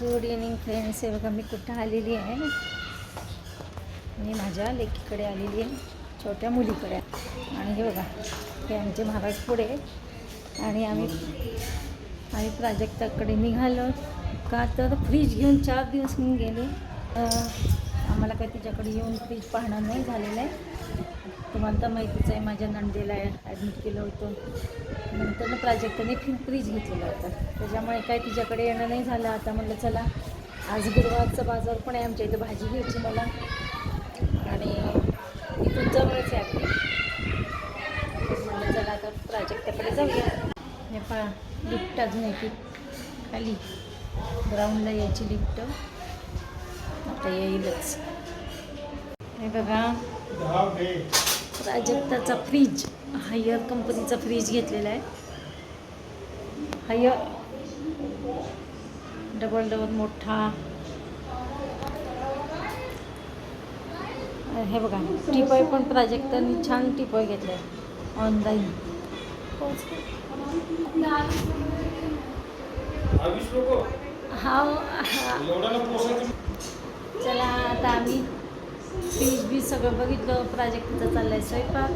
Good evening friends हे बघा मी कुठं आलेली आहे? मी माझ्या लेकीकडे आलेली आहे छोट्या मुलीकडे. आणि हे बघा हे आमचे महाराज पुढे आणि आम्ही आम्ही प्राजक्ताकडे निघालो. का तर फ्रीज घेऊन चार दिवस मी गेले. आम्हाला काही तिच्याकडे येऊन फ्रीज पाहणं नाही झालेलं आहे. तुम्हाला तर माहितीच आहे माझ्या नंदेला ॲडमिट केलं होतं. नंतर ना प्राजक्ताने फ्रीज घेतलेला होता. त्याच्यामुळे काय तिच्याकडे येणं नाही झालं. आता म्हणलं चला आज गुरुवारचा बाजार पण आहे आमच्या इथं भाजी घ्यायची मला. आणि इथून जवळच आहे. आपली म्हणलं चला आता प्राजक्ताकडे जाऊया. हे पा लिफ्ट अजून येते खाली. ग्राउंडला यायची लिफ्ट आता येईलच. हे बघा. प्राजक्ताचा फ्रीज हायर कंपनीचा फ्रीज घेतलेला आहे. हायर डबल डबल मोठा. हे बघा टिपॉय पण प्राजक्तांनी छान टिपॉय घेतला आहे ऑनलाईन हा. चला आता आम्ही फ्रीज बी सगळं बघितलं प्राजक्ताचा चाललाय स्वयंपाक.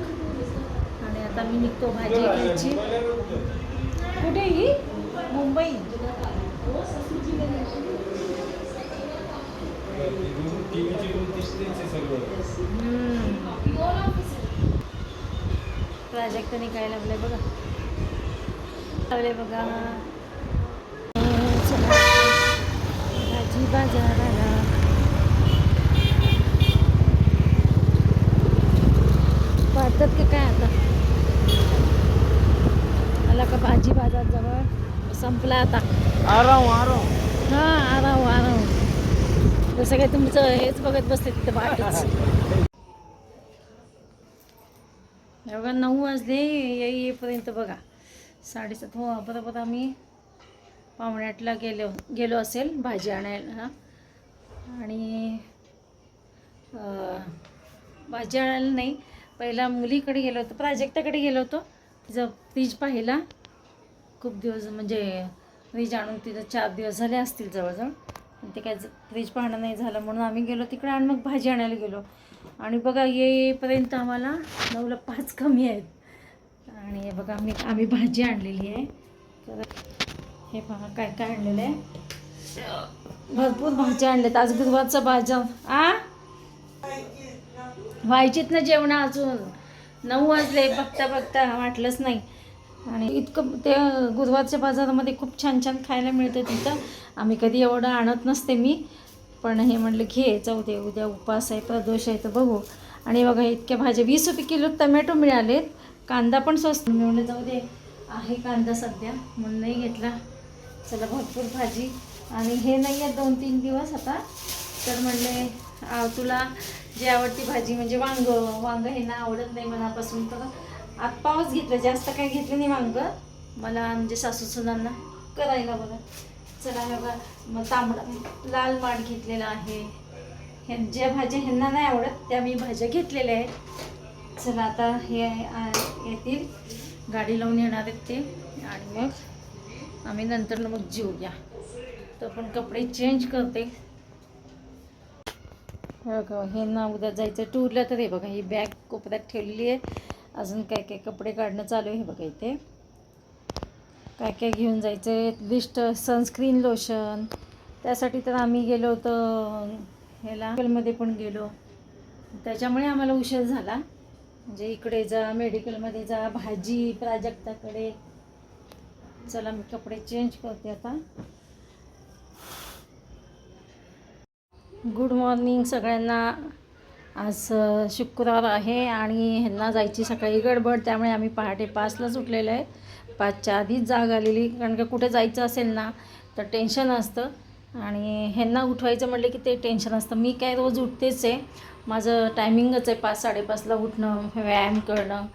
आणि आता मी निघतो भाजी घ्यायची कुठे ही? मुंबई. हम्म. निघायला काय लावलंय बघा. लागले बघा. भाजी बाजाराला. वाटतात की काय आता? आला का भाजी बाजार जवळ? संपला आता. आराम आराम. हां आराव आराव जसं काय तुमचं हेच बघत बसते तिथं वाटच. बघा नऊ वाजले ये- येईपर्यंत बघा. साडेसात हो बरोबर आम्ही पावणे आठला गेलो गेलो असेल भाजी आणायला. आणि भाजी आणायला नाही पहिला मुलीकडे गेलो होतो प्राजक्ताकडे गेलो होतो. तिचं फ्रीज पाहिला. खूप दिवस म्हणजे फ्रीज आणून तिथं चार दिवस झाले असतील जवळजवळ. ते काय फ्रीज पाहणं नाही झालं म्हणून आम्ही गेलो तिकडे आणि मग भाजी आणायला गेलो. आणि बघा येईपर्यंत आम्हाला नऊला पाच कमी आहेत. आणि हे बघा आम्ही आम्ही भाजी आणलेली आहे. तर हे पहा काय काय आणलेलं आहे? भरपूर भाज्या आणल्यात. आज गुरुवारचा भाज्या आ? व्हायचीत ना जेवणं अजून. नऊ वाजले बघता बघता वाटलंच नाही. आणि इतकं ते गुरुवारच्या बाजारामध्ये खूप छान छान खायला मिळतं तिथं. आम्ही कधी एवढं आणत नसते मी. पण हे म्हटलं घे जाऊ दे उद्या उपवास आहे प्रदोष आहे तर बघू. आणि बघा इतक्या भाज्या वीस रुपये किलो टमॅटो मिळालेत. कांदा पण स्वस्त. मिळून जाऊ दे आहे कांदा सध्या. म्हणून नाही घेतला. चला भरपूर भाजी. आणि हे नाही आहे दोन तीन दिवस आता. तर म्हणले तुला जी आवडती भाजी म्हणजे वांग वांग हे ना आवडत नाही मनापासून. तर आत पावच घेतलं जास्त काही घेतलं नाही वांग. मला म्हणजे सासू सुनांना करायला बघा. चला बघा मग तांबडा लाल माठ घेतलेला आहे. हे ज्या भाज्या ह्यांना नाही आवडत त्या मी भाज्या घेतलेल्या आहेत. चला आता हे येतील. गाडी लावून येणार आहेत ते. आणि मग आम्ही नंतर मग जेऊया. तर पण कपडे चेंज करते. बघा हे ना उद्या जायचं टूरला तर हे बघा ही बॅग कोपऱ्यात ठेवलेली आहे. अजून काय काय कपडे काढणं चालू आहे हे बघा इथे. काय काय घेऊन जायचं लिस्ट सनस्क्रीन लोशन त्यासाठी तर आम्ही गेलो होतो ह्याला मेडिकलमध्ये पण गेलो. त्याच्यामुळे आम्हाला उशीर झाला. म्हणजे इकडे जा मेडिकलमध्ये जा भाजी प्राजक्ताकडे. चला मी कपडे चेंज करते आता. गुड मॉर्निंग सगळ्यांना. आज शुक्रवार आहे आणि ह्यांना जायची सकाळी गडबड त्यामुळे आम्ही पहाटे पाचलाच उठलेलं आहे. पाचच्या आधीच जाग आलेली कारण का कुठे जायचं असेल ना तर टेन्शन असतं. आणि ह्यांना उठवायचं म्हटलं की ते टेन्शन असतं. मी काय रोज उठतेच आहे. माझं टायमिंगच आहे पाच साडेपाचला उठणं व्यायाम करणं.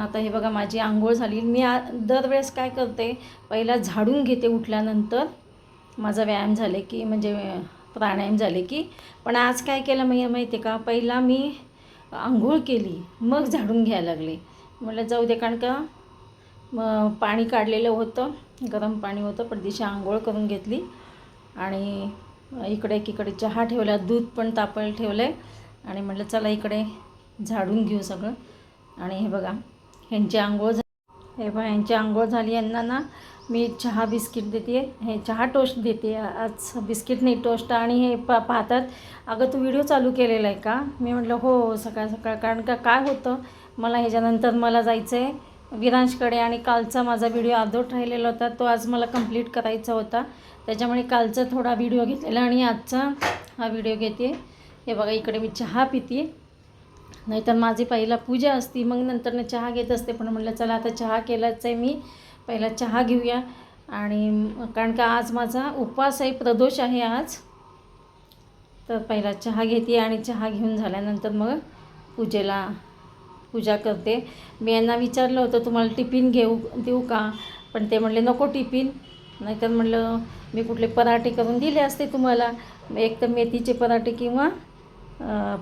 आता हे बघा माझी आंघोळ झाली. मी आ दरवेळेस काय करते पहिला झाडून घेते उठल्यानंतर. माझा व्यायाम झाले की म्हणजे प्राणायाम झाले की पण आज काय केलं मी माहिती आहे का? पहिला मी आंघोळ केली मग झाडून घ्यायला लागले. म्हटलं जाऊ दे कारण का मग पाणी काढलेलं होतं गरम पाणी होतं पण दिशा आंघोळ करून घेतली. आणि इकडे एकीकडे चहा ठेवला दूध पण तापायला ठेवलं आहे आणि म्हटलं चला इकडे झाडून घेऊ सगळं. आणि हे बघा ह्यांची आंघोळ झाली हे बघा ह्यांची आंघोळ झाली यांना ना मी चहा बिस्किट देते हे चहा टोस्ट देते आज बिस्किट नाही टोस्ट आणि हे पा पाहतात अगं तू व्हिडिओ चालू केलेला आहे का? मी म्हटलं हो सकाळ सकाळ. कारण का काय होतं? मला ह्याच्यानंतर मला जायचं आहे विरांशकडे आणि कालचा माझा व्हिडिओ अर्धवट राहिलेला होता. तो आज मला कंप्लीट करायचा होता. त्याच्यामुळे कालचा थोडा व्हिडिओ घेतलेला आणि आजचा हा व्हिडिओ घेते हे बघा इकडे मी चहा पिते नाहीतर माझी पहिला पूजा असती. मग नंतर चहा घेत असते. पण म्हटलं चला आता चहा केलाच आहे मी. पहिला चहा घेऊया. आणि कारण का आज माझा उपवास आहे प्रदोष आहे आज. तर पहिला चहा घेते आणि चहा घेऊन झाल्यानंतर मग पूजेला पूजा करते. मी यांना विचारलं होतं तुम्हाला टिफिन घेऊ देऊ का? पण ते म्हणले नको टिफिन. नाहीतर म्हणलं मी कुठले पराठे करून दिले असते तुम्हाला. एक तर मेथीचे पराठे किंवा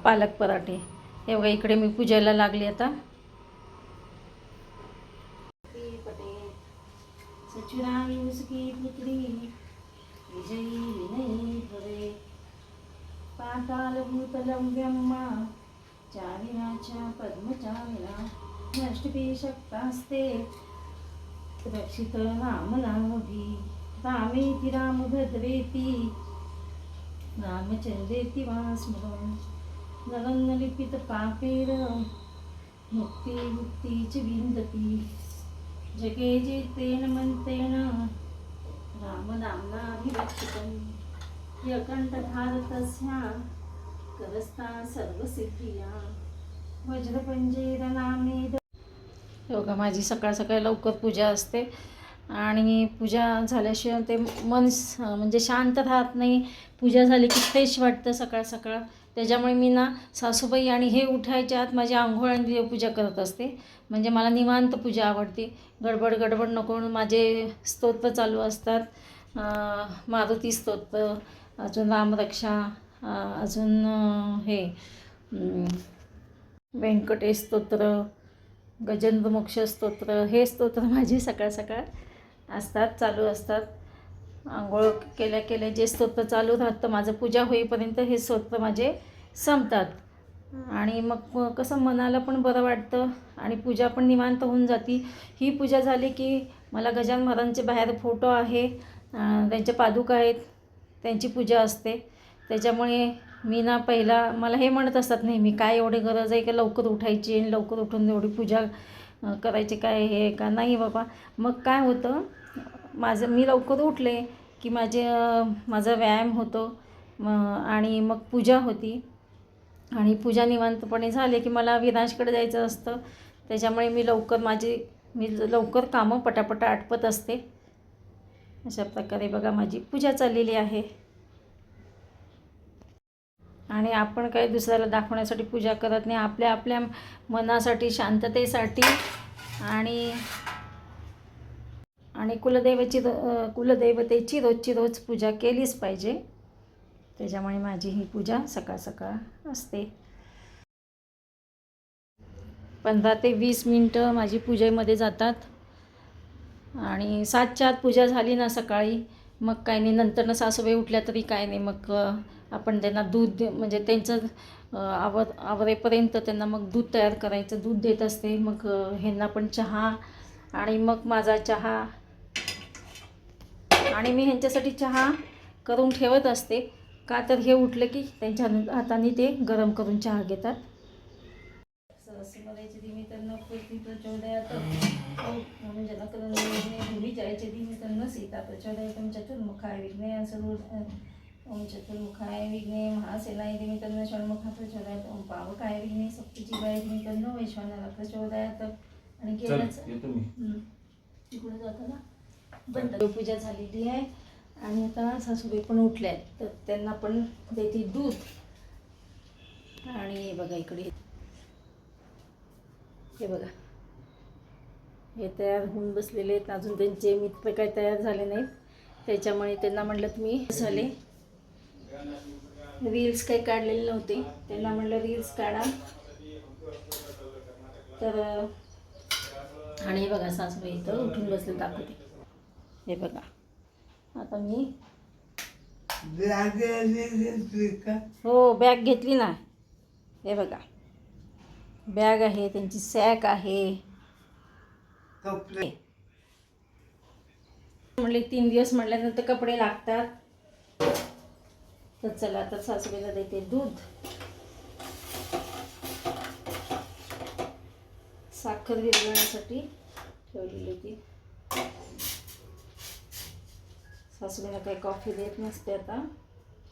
पालक पराठे. हे बघा इकडे मी पूजेला लागली आता. चुराई उसकी पुत्री विजयी विनयी भवे पाताल भूतलं ब्रह्मा च पद्मचारिणा नष्टपी शक्तास्ते। रक्षित राम नामभी। रामेति रामभद्रेति रामचन्द्रेति वा स्मरन् नरन्नलिपितपापेर पापेर। मुक्ती च विंदती। जगे जेतेन मंतेन रामनाम्नाभिरक्षितम् यकण्ठभारतस्या करस्ता सर्वसिद्धिया। वज्रपंजेर नामेद योगा हो माझी सकाळ सकाळी लवकर पूजा असते. आणि पूजा झाल्याशिवाय ते मन म्हणजे शांत राहत नाही. पूजा झाली की फ्रेश वाटतं सकाळ सकाळ. त्याच्यामुळे मी ना सासूबाई आणि हे उठायच्या आत माझी आंघोळ आणि देवपूजा करत असते. म्हणजे मला निवांत पूजा आवडते. गडबड गडबड नको म्हणून माझे स्तोत्र चालू असतात. मारुती स्तोत्र अजून रामरक्षा अजून हे व्यंकटेश स्तोत्र गजेंद्र मोक्ष स्तोत्र हे स्तोत्र माझे सकाळ सकाळ असतात चालू असतात. आंघोळ केल्या केल्या जे स्तोत्र चालू राहतं माझं पूजा होईपर्यंत हे स्तोत्र माझे संपतात. आणि मग कसं मनाला पण बरं वाटतं आणि पूजा पण निवांत होऊन जाती. ही पूजा झाली की मला गजान महाराजांचे बाहेर फोटो आहे त्यांच्या पादुका आहेत त्यांची पूजा असते. त्याच्यामुळे मी ना पहिला मला हे म्हणत असतात नेहमी काय एवढी गरज आहे का लवकर उठायची आणि लवकर उठून एवढी पूजा करायची काय हे का नाही बाबा? मग काय होतं माझं मी लवकर उठले की माझे माझा व्यायाम होतो. म आणि मग पूजा होती. आणि पूजा निवांतपणे झाले की मला विनाशकडे जायचं असतं. त्याच्यामुळे मी लवकर माझी मी लवकर कामं पटापटा आटपत असते. अशा प्रकारे बघा माझी पूजा चाललेली आहे. आणि आपण काही दुसऱ्याला दाखवण्यासाठी पूजा करत नाही. आपल्या आपल्या मनासाठी शांततेसाठी आणि आणि कुलदेवाची कुलदैवतेची रोजची रोज पूजा केलीच पाहिजे. त्याच्यामुळे माझी ही पूजा सकाळ सकाळ असते. पंधरा ते वीस मिनटं माझी पूजेमध्ये जातात. आणि सातच्या आत पूजा झाली ना सकाळी मग काय नाही नंतर ना सासूबाई उठल्या तरी काय नाही. मग आपण त्यांना दूध दे म्हणजे त्यांचं आव आवर आवरेपर्यंत त्यांना मग दूध तयार करायचं दूध देत असते. मग ह्यांना पण चहा आणि मग माझा चहा आणि मी ह्यांच्यासाठी चहा करून ठेवत असते. का तर हे उठलं की त्यांच्या हाताने ते गरम करून चहा घेतात. सरस्वतीचे निमित्तानं पूर्ती प्रचोदयात. ओम जनकरण भूमी जायचे निमित्तानं सीता प्रचोदयातम चतुर्मुखाय विघ्ने सर्व ओम चतुर्मुखाय विघ्ने महासेनाय निमित्तानं षण्मुखा प्रचोदयात. ओम पावकाय विघ्ने सप्तजीवाय निमित्तानं वैश्वानाला प्रचोदयात. आणि गेलंच. तिकडे जातं ना बंद पूजा झालेली आहे. आणि आता सासूबाई पण उठल्या आहेत तर त्यांना पण देते दूध. आणि हे बघा इकडे. हे बघा. हे तयार होऊन बसलेले आहेत. अजून त्यांचे मित्र काही तयार झाले नाहीत. त्याच्यामुळे त्यांना म्हटलं तुम्ही झाले. रील्स काही काढलेले नव्हते. त्यांना म्हटलं रील्स काढा. तर आणि बघा सासूबाई इथं उठून बसले दाखवते. हे बघा. आता मी हो बॅग घेतली ना. हे बघा. बॅग आहे त्यांची सॅक आहे. कपडे. म्हणले तीन दिवस म्हटल्यानंतर कपडे लागतात. तर चला आता सासूबाईला देते दूध. साखर विरघळण्यासाठी ठेवलेली होती सासूबाईला काही कॉफी देत नसते आता.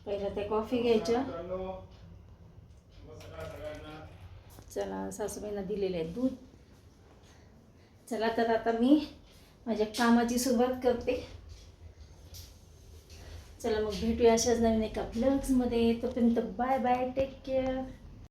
पहिलं ते कॉफी घ्यायच्या चला सासूबाईंना दिलेलं आहे दूध. चला तर आता मी माझ्या कामाची सुरुवात करते. चला मग भेटूया अशाच नवीन एका ब्लॉग्समध्ये तोपर्यंत बाय बाय टेक केअर